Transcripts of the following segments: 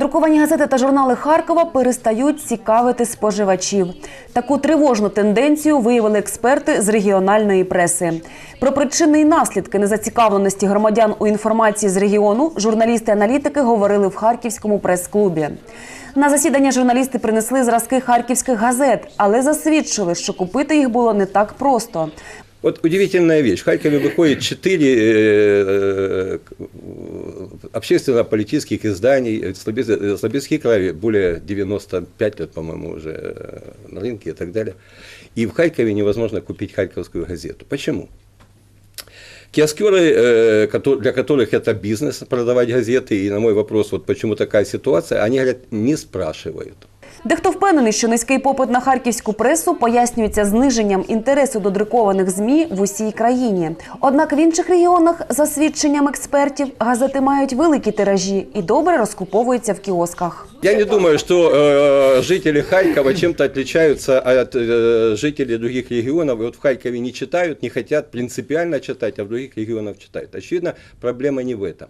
Друковані газети та журнали Харкова перестають цікавити споживачів. Таку тривожну тенденцію виявили експерти з регіональної преси. Про причини і наслідки незацікавленості громадян у інформації з регіону журналісти-аналітики говорили в Харківському прес-клубі. На засідання журналісти принесли зразки харківських газет, але засвідчили, що купити їх було не так просто. Вот удивительная вещь. В Харькове выходит четыре э, э, общественно-политических изданий. Слобе- Слободский край более 95 лет, по-моему, уже э, на рынке и так далее. И в Харькове невозможно купить харьковскую газету. Почему? Киоскеры, э, для которых это бизнес продавать газеты, и на мой вопрос, вот почему такая ситуация, они говорят, не спрашивают. Дехто впевнений, що низький попит на харківську пресу пояснюється зниженням інтересу до друкованих змі в усій країні. Однак в інших регіонах, за свідченням експертів, газети мають великі тиражі і добре розкуповуються в кіосках. Я не думаю, что э, жители Харькова чем-то отличаются от э, жителей других регионов. И вот в Харькове не читают, не хотят принципиально читать, а в других регионах читают. Очевидно, проблема не в этом.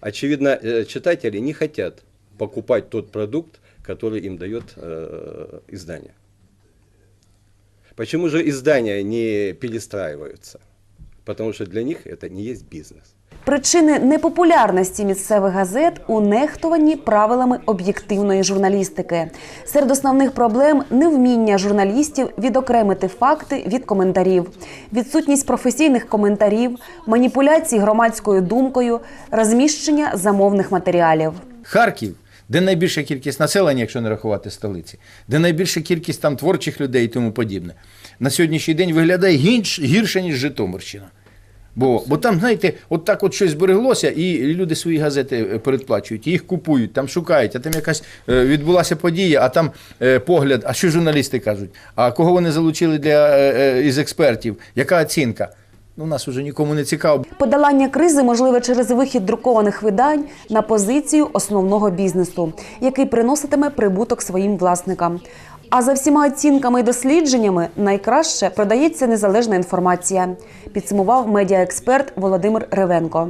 Очевидно, э, читатели не хотят покупать тот продукт, который им дает э, издание. Почему же издания не перестраиваются? Потому что для них это не есть бизнес. Причини непопулярності місцевих газет у нехтуванні правилами об'єктивної журналістики. Серед основних проблем невміння журналістів відокремити факти від коментарів, відсутність професійних коментарів, маніпуляції громадською думкою, розміщення замовних матеріалів. Харків, де найбільша кількість населення, якщо не рахувати столиці, де найбільша кількість там творчих людей і тому подібне, на сьогоднішній день виглядає гінш, гірше, ніж Житомирщина. Бо, бо там, знаєте, от так от щось збереглося, і люди свої газети е, передплачують, їх купують, там шукають, а там якась е, відбулася подія, а там е, погляд, а що журналісти кажуть? А кого вони залучили для, із експертів? Яка оцінка? Ну, нас уже нікому не цікаво. Подолання кризи можливе через вихід друкованих видань на позицію основного бізнесу, який приноситиме прибуток своїм власникам. А за всіма оцінками і дослідженнями найкраще продається незалежна інформація, підсумував медіаексперт Володимир Ревенко.